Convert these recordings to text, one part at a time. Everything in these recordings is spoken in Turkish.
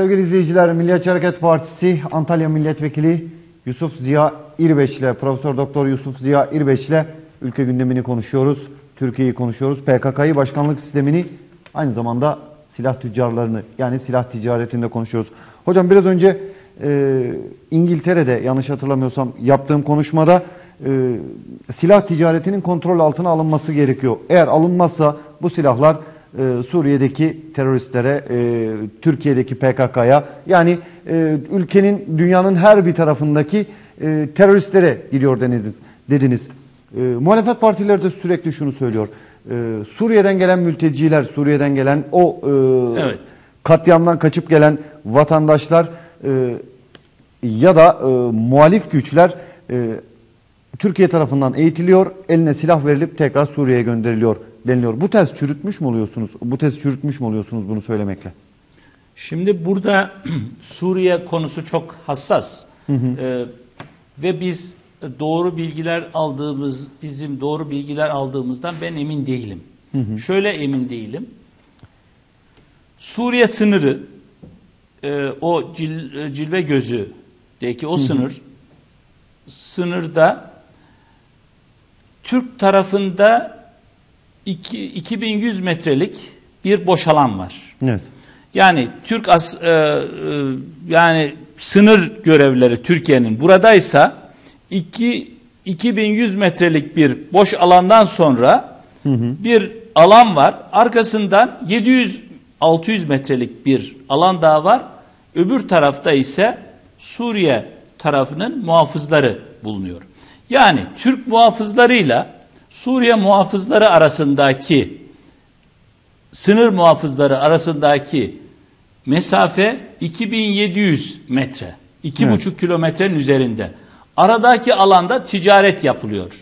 Sevgili izleyiciler Milliyetçi Hareket Partisi Antalya Milletvekili Yusuf Ziya İrbeç ile Profesör Doktor Yusuf Ziya İrbeç ile ülke gündemini konuşuyoruz. Türkiye'yi konuşuyoruz. PKK'yı başkanlık sistemini aynı zamanda silah tüccarlarını yani silah ticaretinde konuşuyoruz. Hocam biraz önce e, İngiltere'de yanlış hatırlamıyorsam yaptığım konuşmada e, silah ticaretinin kontrol altına alınması gerekiyor. Eğer alınmazsa bu silahlar e, Suriye'deki teröristlere, e, Türkiye'deki PKK'ya yani e, ülkenin dünyanın her bir tarafındaki e, teröristlere gidiyor denediniz, dediniz. E, muhalefet partileri de sürekli şunu söylüyor. E, Suriye'den gelen mülteciler, Suriye'den gelen o e, Evet. katliamdan kaçıp gelen vatandaşlar e, ya da e, muhalif güçler e, Türkiye tarafından eğitiliyor, eline silah verilip tekrar Suriye'ye gönderiliyor deniliyor. Bu tez çürütmüş mü oluyorsunuz? Bu tez çürütmüş mü oluyorsunuz bunu söylemekle? Şimdi burada Suriye konusu çok hassas. Ee, ve biz doğru bilgiler aldığımız, bizim doğru bilgiler aldığımızdan ben emin değilim. Şöyle emin değilim. Suriye sınırı, e, o cil, e, cilve gözüdeki o sınır, sınırda Türk tarafında iki, 2100 metrelik bir boş alan var. Evet. Yani Türk as, e, e, yani sınır görevlileri Türkiye'nin buradaysa iki, 2100 metrelik bir boş alandan sonra bir alan var. Arkasından 700 600 metrelik bir alan daha var. Öbür tarafta ise Suriye tarafının muhafızları bulunuyor. Yani Türk muhafızlarıyla Suriye muhafızları arasındaki sınır muhafızları arasındaki mesafe 2700 metre. 2,5 Evet. kilometrenin üzerinde. Aradaki alanda ticaret yapılıyor.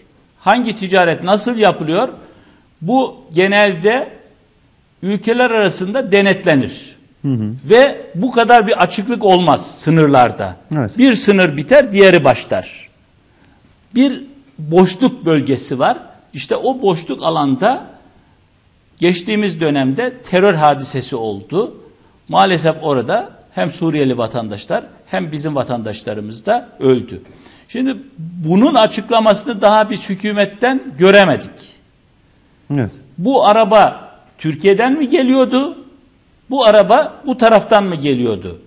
Hangi ticaret nasıl yapılıyor? Bu genelde ülkeler arasında denetlenir. Ve bu kadar bir açıklık olmaz sınırlarda. Evet. Bir sınır biter, diğeri başlar. Bir boşluk bölgesi var. İşte o boşluk alanda geçtiğimiz dönemde terör hadisesi oldu. Maalesef orada hem Suriyeli vatandaşlar hem bizim vatandaşlarımız da öldü. Şimdi bunun açıklamasını daha biz hükümetten göremedik. Evet. Bu araba Türkiye'den mi geliyordu? Bu araba bu taraftan mı geliyordu?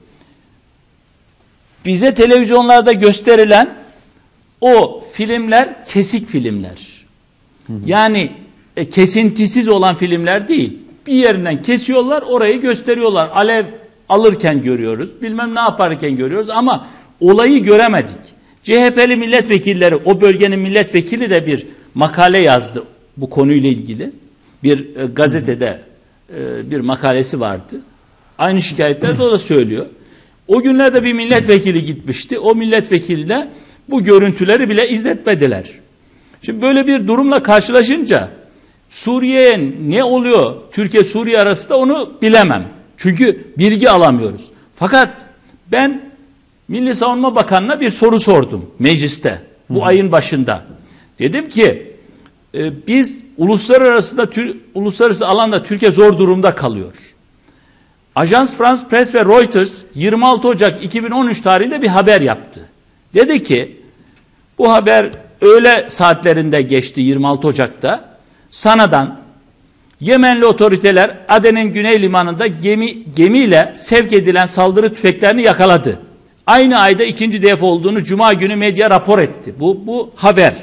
Bize televizyonlarda gösterilen o filmler kesik filmler. Yani e, kesintisiz olan filmler değil. Bir yerinden kesiyorlar, orayı gösteriyorlar. Alev alırken görüyoruz, bilmem ne yaparken görüyoruz ama olayı göremedik. CHP'li milletvekilleri, o bölgenin milletvekili de bir makale yazdı bu konuyla ilgili. Bir e, gazetede e, bir makalesi vardı. Aynı şikayetleri de o da söylüyor. O günlerde bir milletvekili gitmişti. O milletvekiline bu görüntüleri bile izletmediler. Şimdi böyle bir durumla karşılaşınca Suriye'ye ne oluyor Türkiye Suriye arasında onu bilemem. Çünkü bilgi alamıyoruz. Fakat ben Milli Savunma Bakanı'na bir soru sordum mecliste bu ayın başında. Dedim ki e, biz uluslararası da uluslararası alanda Türkiye zor durumda kalıyor. Ajans France Press ve Reuters 26 Ocak 2013 tarihinde bir haber yaptı. Dedi ki bu haber öğle saatlerinde geçti 26 Ocak'ta. Sana'dan Yemenli otoriteler Aden'in güney limanında gemi gemiyle sevk edilen saldırı tüfeklerini yakaladı. Aynı ayda ikinci defa olduğunu Cuma günü medya rapor etti. Bu bu haber.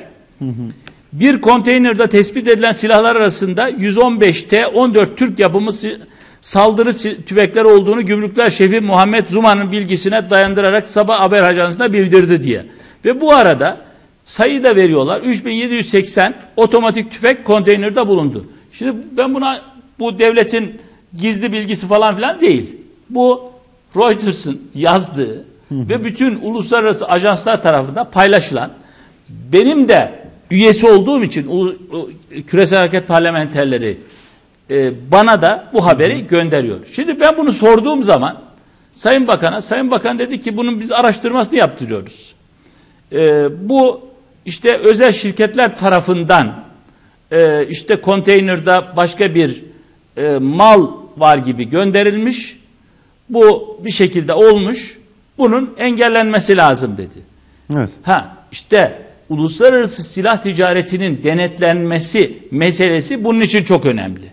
Bir konteynerde tespit edilen silahlar arasında 115 T-14 Türk yapımı saldırı tüfekleri olduğunu Gümrükler Şefi Muhammed Zuma'nın bilgisine dayandırarak Sabah Haber Ajansı'na bildirdi diye. Ve bu arada sayı da veriyorlar. 3780 otomatik tüfek konteynerde bulundu. Şimdi ben buna bu devletin gizli bilgisi falan filan değil. Bu Reuters'ın yazdığı ve bütün uluslararası ajanslar tarafından paylaşılan benim de üyesi olduğum için küresel hareket parlamenterleri e, bana da bu haberi gönderiyor. Şimdi ben bunu sorduğum zaman Sayın Bakan'a, Sayın Bakan dedi ki bunun biz araştırmasını yaptırıyoruz. E, bu işte özel şirketler tarafından e, işte konteynerde başka bir e, mal var gibi gönderilmiş. Bu bir şekilde olmuş. Bunun engellenmesi lazım dedi. Evet. Ha işte uluslararası silah ticaretinin denetlenmesi meselesi bunun için çok önemli.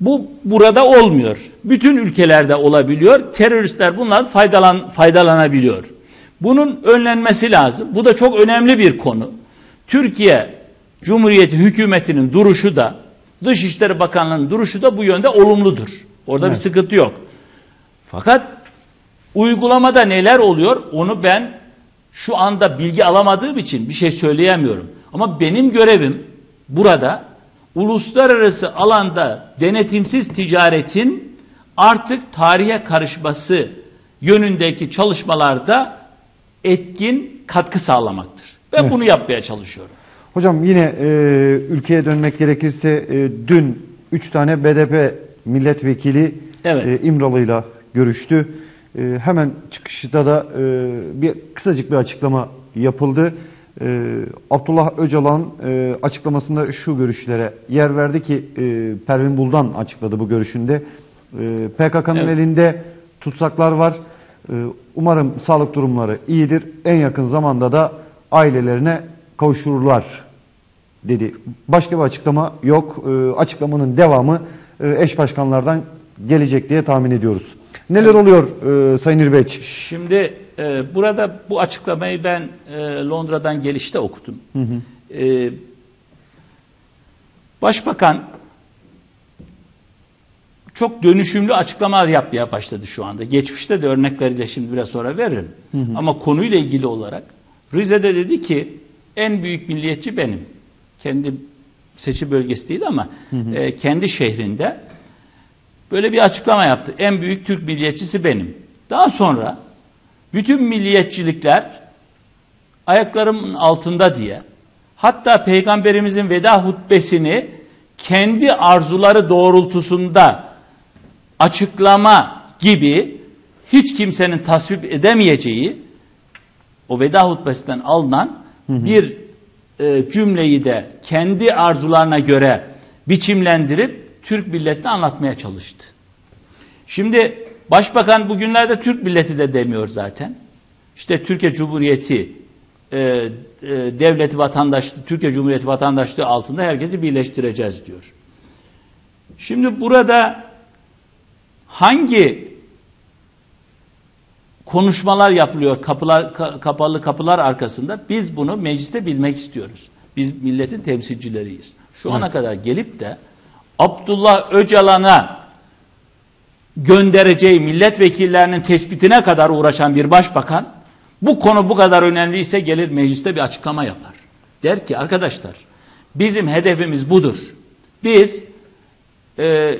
Bu burada olmuyor. Bütün ülkelerde olabiliyor. Teröristler bunlar faydalan faydalanabiliyor. Bunun önlenmesi lazım. Bu da çok önemli bir konu. Türkiye Cumhuriyeti hükümetinin duruşu da Dışişleri Bakanlığı'nın duruşu da bu yönde olumludur. Orada Evet. bir sıkıntı yok. Fakat uygulamada neler oluyor onu ben şu anda bilgi alamadığım için bir şey söyleyemiyorum. Ama benim görevim burada uluslararası alanda denetimsiz ticaretin artık tarihe karışması yönündeki çalışmalarda etkin katkı sağlamaktır. Ben Evet. bunu yapmaya çalışıyorum. Hocam yine e, ülkeye dönmek gerekirse e, dün 3 tane BDP milletvekili Evet. e, İmralı'yla görüştü. E, hemen çıkışta da e, bir kısacık bir açıklama yapıldı. E, Abdullah Öcalan e, açıklamasında şu görüşlere yer verdi ki e, Pervin Buldan açıkladı bu görüşünde. E, PKK'nın Evet. elinde tutsaklar var. E, umarım sağlık durumları iyidir. En yakın zamanda da ailelerine kavuşurlar dedi. Başka bir açıklama yok. E, açıklamanın devamı e, eş başkanlardan gelecek diye tahmin ediyoruz. Neler oluyor e, Sayın İrbeç? Şimdi e, burada bu açıklamayı ben e, Londra'dan gelişte okudum. E, Başbakan çok dönüşümlü açıklamalar yapmaya başladı şu anda. Geçmişte de örnekleriyle şimdi biraz sonra veririm. Ama konuyla ilgili olarak Rize'de dedi ki en büyük milliyetçi benim. Kendi seçim bölgesi değil ama e, kendi şehrinde böyle bir açıklama yaptı. En büyük Türk milliyetçisi benim. Daha sonra bütün milliyetçilikler ayaklarımın altında diye hatta peygamberimizin veda hutbesini kendi arzuları doğrultusunda açıklama gibi hiç kimsenin tasvip edemeyeceği o veda hutbesinden alınan bir e, cümleyi de kendi arzularına göre biçimlendirip Türk milletine anlatmaya çalıştı. Şimdi Başbakan bugünlerde Türk milleti de demiyor zaten. İşte Türkiye Cumhuriyeti e, e, devleti vatandaşlığı, Türkiye Cumhuriyeti vatandaşlığı altında herkesi birleştireceğiz diyor. Şimdi burada hangi konuşmalar yapılıyor kapılar ka- kapalı kapılar arkasında biz bunu mecliste bilmek istiyoruz. Biz milletin temsilcileriyiz. Şu ana kadar gelip de Abdullah Öcalan'a göndereceği milletvekillerinin tespitine kadar uğraşan bir başbakan bu konu bu kadar önemliyse gelir mecliste bir açıklama yapar. Der ki arkadaşlar bizim hedefimiz budur. Biz e,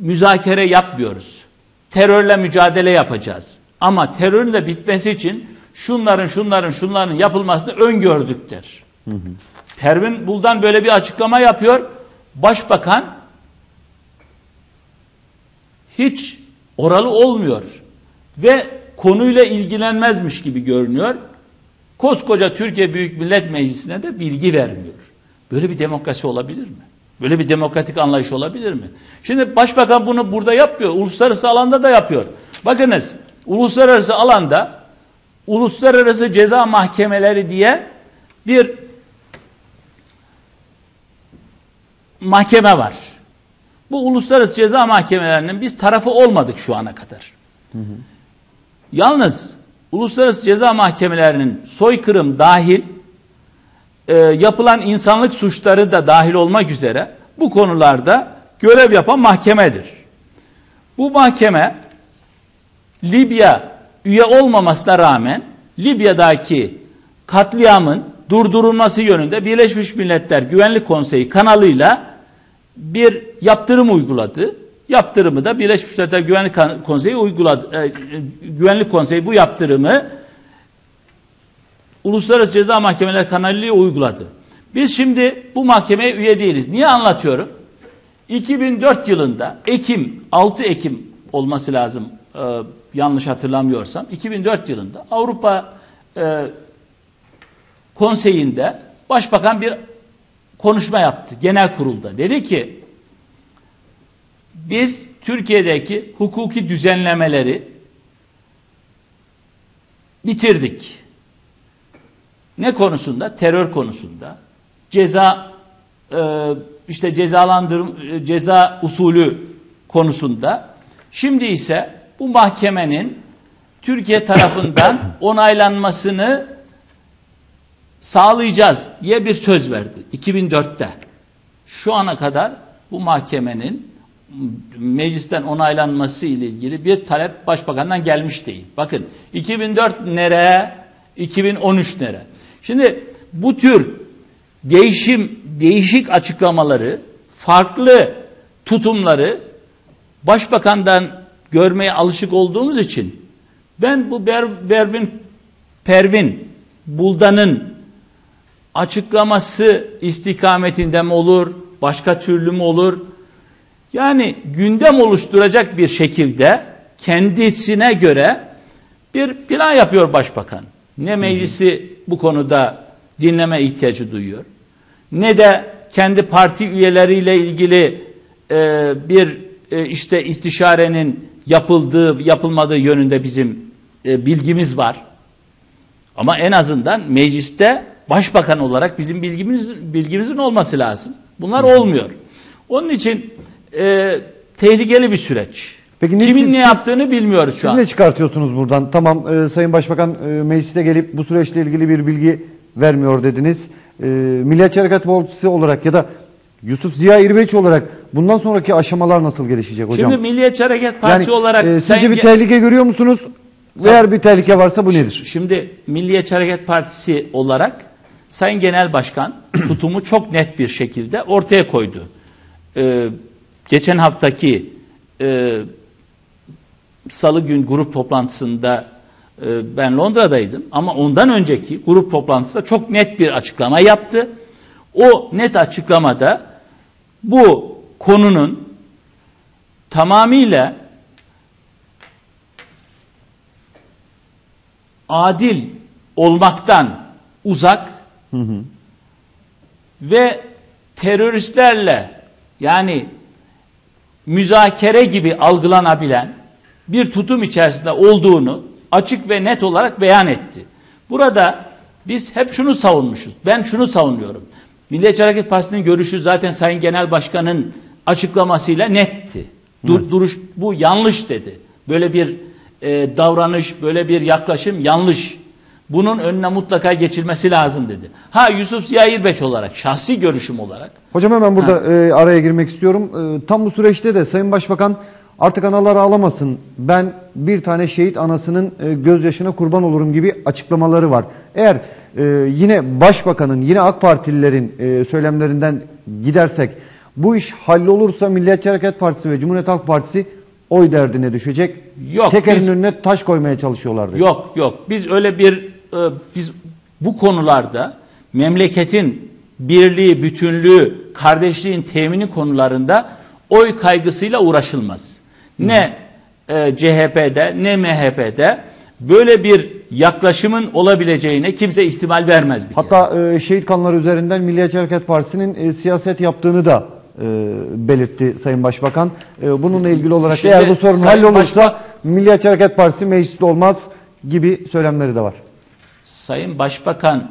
müzakere yapmıyoruz. Terörle mücadele yapacağız. Ama terörün de bitmesi için şunların şunların şunların yapılmasını öngördük der. Pervin Buldan böyle bir açıklama yapıyor. Başbakan hiç oralı olmuyor ve konuyla ilgilenmezmiş gibi görünüyor. Koskoca Türkiye Büyük Millet Meclisi'ne de bilgi vermiyor. Böyle bir demokrasi olabilir mi? Böyle bir demokratik anlayış olabilir mi? Şimdi başbakan bunu burada yapıyor. Uluslararası alanda da yapıyor. Bakınız uluslararası alanda uluslararası ceza mahkemeleri diye bir mahkeme var. Bu uluslararası ceza mahkemelerinin biz tarafı olmadık şu ana kadar. Yalnız uluslararası ceza mahkemelerinin soykırım dahil e, yapılan insanlık suçları da dahil olmak üzere bu konularda görev yapan mahkemedir. Bu mahkeme Libya üye olmamasına rağmen Libya'daki katliamın durdurulması yönünde Birleşmiş Milletler Güvenlik Konseyi kanalıyla bir yaptırım uyguladı. Yaptırımı da Birleşmiş Milletler Güvenlik Konseyi uyguladı. E, Güvenlik Konseyi bu yaptırımı Uluslararası Ceza Mahkemeleri kanalıyla uyguladı. Biz şimdi bu mahkemeye üye değiliz. Niye anlatıyorum? 2004 yılında Ekim 6 Ekim olması lazım e, yanlış hatırlamıyorsam 2004 yılında Avrupa e, Konseyi'nde Başbakan bir konuşma yaptı genel kurulda. Dedi ki biz Türkiye'deki hukuki düzenlemeleri bitirdik. Ne konusunda? Terör konusunda. Ceza e, işte cezalandırım ceza usulü konusunda. Şimdi ise bu mahkemenin Türkiye tarafından onaylanmasını sağlayacağız diye bir söz verdi 2004'te. Şu ana kadar bu mahkemenin meclisten onaylanması ile ilgili bir talep başbakandan gelmiş değil. Bakın 2004 nere, 2013 nere. Şimdi bu tür değişim, değişik açıklamaları, farklı tutumları başbakandan görmeye alışık olduğumuz için ben bu Ber, Bervin Pervin Buldan'ın açıklaması istikametinde mi olur, başka türlü mü olur? Yani gündem oluşturacak bir şekilde kendisine göre bir plan yapıyor başbakan. Ne meclisi bu konuda dinleme ihtiyacı duyuyor. Ne de kendi parti üyeleriyle ilgili e, bir e, işte istişarenin yapıldığı yapılmadığı yönünde bizim e, bilgimiz var. Ama en azından mecliste başbakan olarak bizim bilgimiz, bilgimizin olması lazım. Bunlar olmuyor. Onun için e, tehlikeli bir süreç. Peki Kimin siz, ne yaptığını bilmiyoruz şu an. Siz ne çıkartıyorsunuz buradan? Tamam e, Sayın Başbakan e, mecliste gelip bu süreçle ilgili bir bilgi vermiyor dediniz. E, Milliyetçi Hareket Partisi olarak ya da Yusuf Ziya İrbeç olarak bundan sonraki aşamalar nasıl gelişecek hocam? Şimdi Milliyetçi Hareket Partisi yani, olarak... E, sizce bir tehlike görüyor musunuz? Eğer bir tehlike varsa bu nedir? Şimdi Milliyetçi Hareket Partisi olarak Sayın Genel Başkan tutumu çok net bir şekilde ortaya koydu. Ee, geçen haftaki e, salı gün grup toplantısında e, ben Londra'daydım ama ondan önceki grup toplantısında çok net bir açıklama yaptı. O net açıklamada bu konunun tamamıyla adil olmaktan uzak hı hı. ve teröristlerle yani müzakere gibi algılanabilen bir tutum içerisinde olduğunu açık ve net olarak beyan etti. Burada biz hep şunu savunmuşuz. Ben şunu savunuyorum. Milliyetçi Hareket Partisi'nin görüşü zaten Sayın Genel Başkan'ın açıklamasıyla netti. Dur, duruş bu yanlış dedi. Böyle bir e, davranış, böyle bir yaklaşım yanlış. Bunun önüne mutlaka geçilmesi lazım dedi. Ha Yusuf Ziya İrbeç olarak, şahsi görüşüm olarak. Hocam hemen burada e, araya girmek istiyorum. E, tam bu süreçte de Sayın Başbakan artık analar ağlamasın. Ben bir tane şehit anasının e, gözyaşına kurban olurum gibi açıklamaları var. Eğer e, yine Başbakanın, yine AK Partililerin e, söylemlerinden gidersek bu iş hallolursa Milliyetçi Hareket Partisi ve Cumhuriyet Halk Partisi oy derdine düşecek. Yok. Tekerin biz, önüne taş koymaya çalışıyorlardı. Yok yok. Biz öyle bir biz bu konularda memleketin birliği, bütünlüğü, kardeşliğin temini konularında oy kaygısıyla uğraşılmaz. Ne e, CHP'de ne MHP'de böyle bir yaklaşımın olabileceğine kimse ihtimal vermez. Bir Hatta e, şehit kanları üzerinden Milliyetçi Hareket Partisi'nin e, siyaset yaptığını da e, belirtti Sayın Başbakan. E, bununla ilgili olarak Şimdi, eğer bu sorun hallolursa Başba Milliyetçi Hareket Partisi mecliste olmaz gibi söylemleri de var. Sayın Başbakan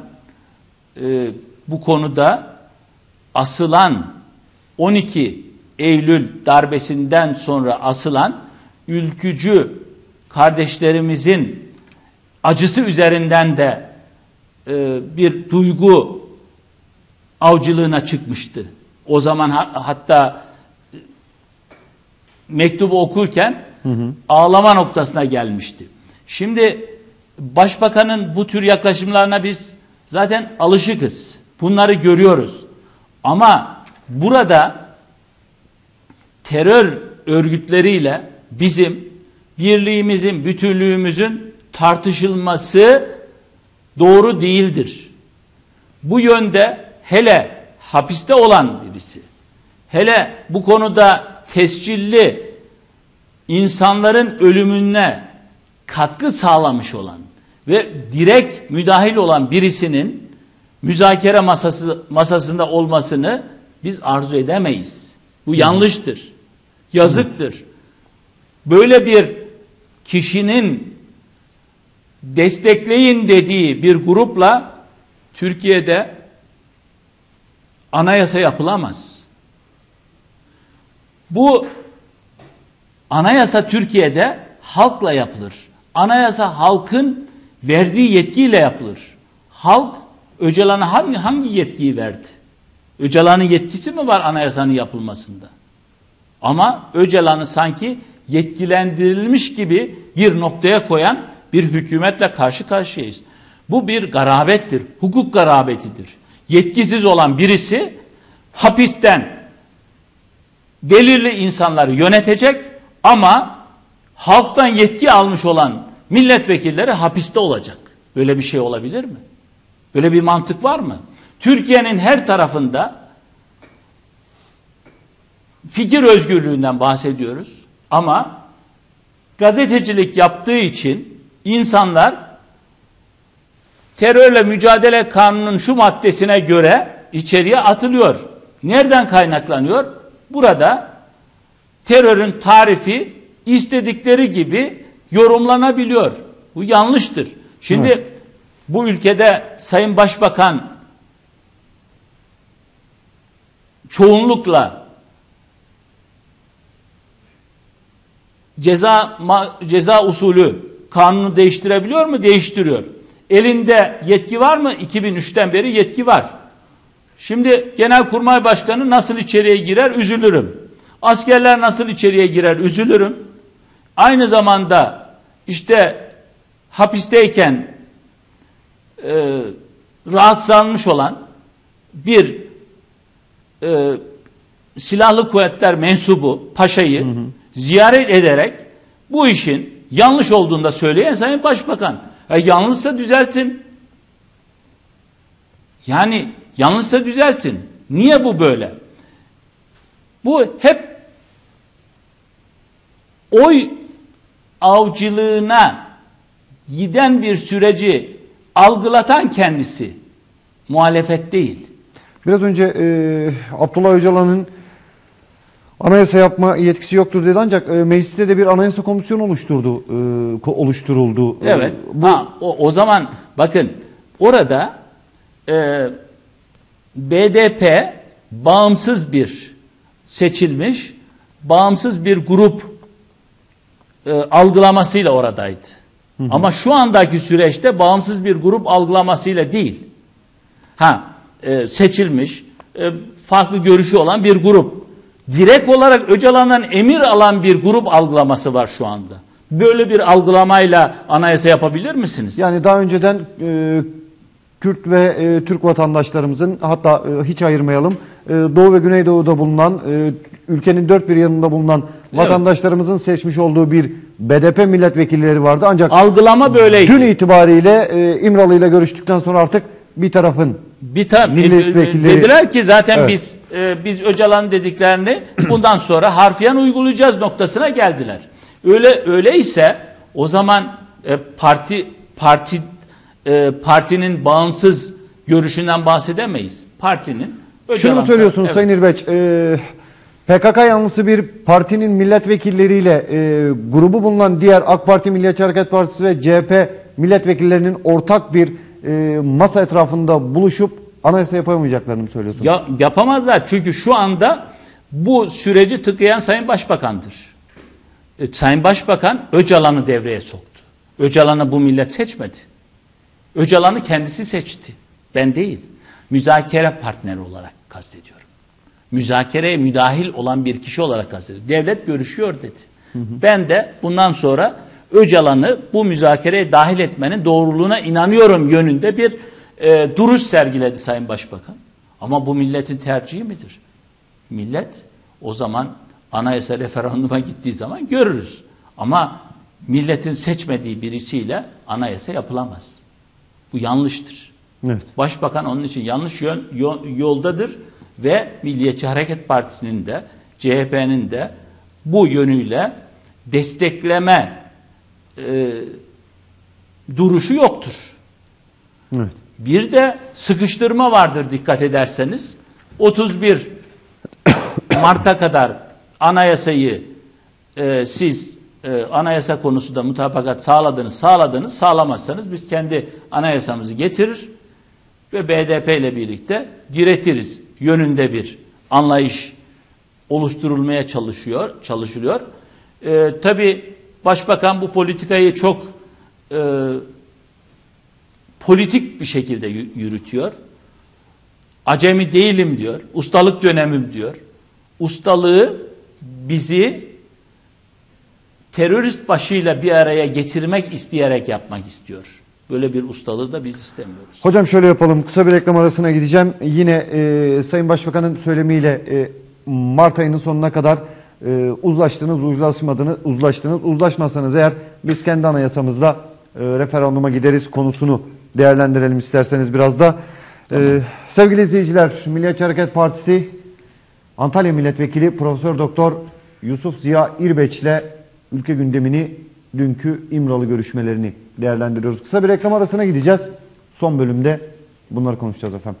e, bu konuda asılan 12 Eylül darbesinden sonra asılan ülkücü kardeşlerimizin acısı üzerinden de e, bir duygu avcılığına çıkmıştı. O zaman ha, hatta mektubu okurken hı hı. ağlama noktasına gelmişti. Şimdi başbakanın bu tür yaklaşımlarına biz zaten alışıkız. Bunları görüyoruz. Ama burada terör örgütleriyle bizim birliğimizin, bütünlüğümüzün tartışılması doğru değildir. Bu yönde hele hapiste olan birisi, hele bu konuda tescilli insanların ölümüne katkı sağlamış olan ve direkt müdahil olan birisinin müzakere masası masasında olmasını biz arzu edemeyiz. Bu yanlıştır. Yazıktır. Böyle bir kişinin destekleyin dediği bir grupla Türkiye'de anayasa yapılamaz. Bu anayasa Türkiye'de halkla yapılır. Anayasa halkın verdiği yetkiyle yapılır. Halk Öcalan'a hangi, hangi yetkiyi verdi? Öcalan'ın yetkisi mi var anayasanın yapılmasında? Ama Öcalan'ı sanki yetkilendirilmiş gibi bir noktaya koyan bir hükümetle karşı karşıyayız. Bu bir garabettir, hukuk garabetidir. Yetkisiz olan birisi hapisten belirli insanları yönetecek ama halktan yetki almış olan milletvekilleri hapiste olacak. Böyle bir şey olabilir mi? Böyle bir mantık var mı? Türkiye'nin her tarafında fikir özgürlüğünden bahsediyoruz ama gazetecilik yaptığı için insanlar terörle mücadele kanunun şu maddesine göre içeriye atılıyor. Nereden kaynaklanıyor? Burada terörün tarifi istedikleri gibi yorumlanabiliyor. Bu yanlıştır. Şimdi evet. bu ülkede Sayın Başbakan çoğunlukla ceza ceza usulü kanunu değiştirebiliyor mu? Değiştiriyor. Elinde yetki var mı? 2003'ten beri yetki var. Şimdi Genelkurmay Başkanı nasıl içeriye girer? Üzülürüm. Askerler nasıl içeriye girer? Üzülürüm. Aynı zamanda işte hapisteyken e, rahatsızlanmış olan bir e, silahlı kuvvetler mensubu paşayı hı hı. Ziyaret ederek bu işin yanlış olduğunu da söyleyen Sayın Başbakan. E, yanlışsa düzeltin. Yani yanlışsa düzeltin. Niye bu böyle? Bu hep oy avcılığına giden bir süreci algılatan kendisi. Muhalefet değil. Biraz önce e, Abdullah Öcalan'ın anayasa yapma yetkisi yoktur dedi ancak e, mecliste de bir anayasa komisyonu oluşturdu, e, oluşturuldu. Evet. E, bu... ha, o, o zaman bakın orada e, BDP bağımsız bir seçilmiş, bağımsız bir grup e, algılamasıyla oradaydı. Hı hı. Ama şu andaki süreçte bağımsız bir grup algılamasıyla değil. Ha, e, seçilmiş, e, farklı görüşü olan bir grup. Direkt olarak Öcalan'dan emir alan bir grup algılaması var şu anda. Böyle bir algılamayla anayasa yapabilir misiniz? Yani daha önceden e, Kürt ve e, Türk vatandaşlarımızın hatta e, hiç ayırmayalım e, Doğu ve Güneydoğu'da bulunan e, ülkenin dört bir yanında bulunan evet. vatandaşlarımızın seçmiş olduğu bir BDP milletvekilleri vardı. Ancak algılama böyleydi. Dün itibariyle e, İmralı ile görüştükten sonra artık bir tarafın bir taraf milletvekilleri dediler ki zaten evet. biz e, biz Öcalan dediklerini bundan sonra harfiyen uygulayacağız noktasına geldiler. Öyle öyleyse o zaman e, parti parti e, partinin bağımsız görüşünden bahsedemeyiz. Partinin Öcalan Şunu söylüyorsunuz evet. Sayın İrbeç, e, PKK yanlısı bir partinin milletvekilleriyle e, grubu bulunan diğer AK Parti, Milliyetçi Hareket Partisi ve CHP milletvekillerinin ortak bir e, masa etrafında buluşup anayasa yapamayacaklarını mı söylüyorsunuz? Ya, yapamazlar çünkü şu anda bu süreci tıkayan Sayın Başbakan'dır. E, Sayın Başbakan Öcalan'ı devreye soktu. Öcalan'ı bu millet seçmedi. Öcalan'ı kendisi seçti. Ben değil. Müzakere partneri olarak kastediyorum müzakereye müdahil olan bir kişi olarak kastediyor. Devlet görüşüyor dedi. Hı hı. Ben de bundan sonra Öcalan'ı bu müzakereye dahil etmenin doğruluğuna inanıyorum yönünde bir e, duruş sergiledi Sayın Başbakan. Ama bu milletin tercihi midir? Millet o zaman anayasa referanduma gittiği zaman görürüz. Ama milletin seçmediği birisiyle anayasa yapılamaz. Bu yanlıştır. Evet. Başbakan onun için yanlış yön, yoldadır ve Milliyetçi Hareket Partisi'nin de CHP'nin de bu yönüyle destekleme e, duruşu yoktur. Evet. Bir de sıkıştırma vardır dikkat ederseniz. 31 Mart'a kadar anayasayı e, siz e, anayasa konusunda mutabakat sağladınız, sağladınız, sağlamazsanız biz kendi anayasamızı getirir ve BDP ile birlikte diretiriz yönünde bir anlayış oluşturulmaya çalışıyor, çalışılıyor. E, Tabi Başbakan bu politikayı çok e, politik bir şekilde yü- yürütüyor. Acemi değilim diyor, ustalık dönemim diyor. Ustalığı bizi terörist başıyla bir araya getirmek isteyerek yapmak istiyor. Böyle bir ustalığı da biz istemiyoruz. Hocam şöyle yapalım. Kısa bir reklam arasına gideceğim. Yine e, Sayın Başbakan'ın söylemiyle e, Mart ayının sonuna kadar e, uzlaştınız, uzlaşmadınız, uzlaştınız. Uzlaşmazsanız eğer biz kendi anayasamızla e, referanduma gideriz konusunu değerlendirelim isterseniz biraz da. E, sevgili izleyiciler, Milliyetçi Hareket Partisi Antalya Milletvekili Profesör Doktor Yusuf Ziya İrbeç ile ülke gündemini dünkü İmralı görüşmelerini değerlendiriyoruz. Kısa bir reklam arasına gideceğiz. Son bölümde bunları konuşacağız efendim.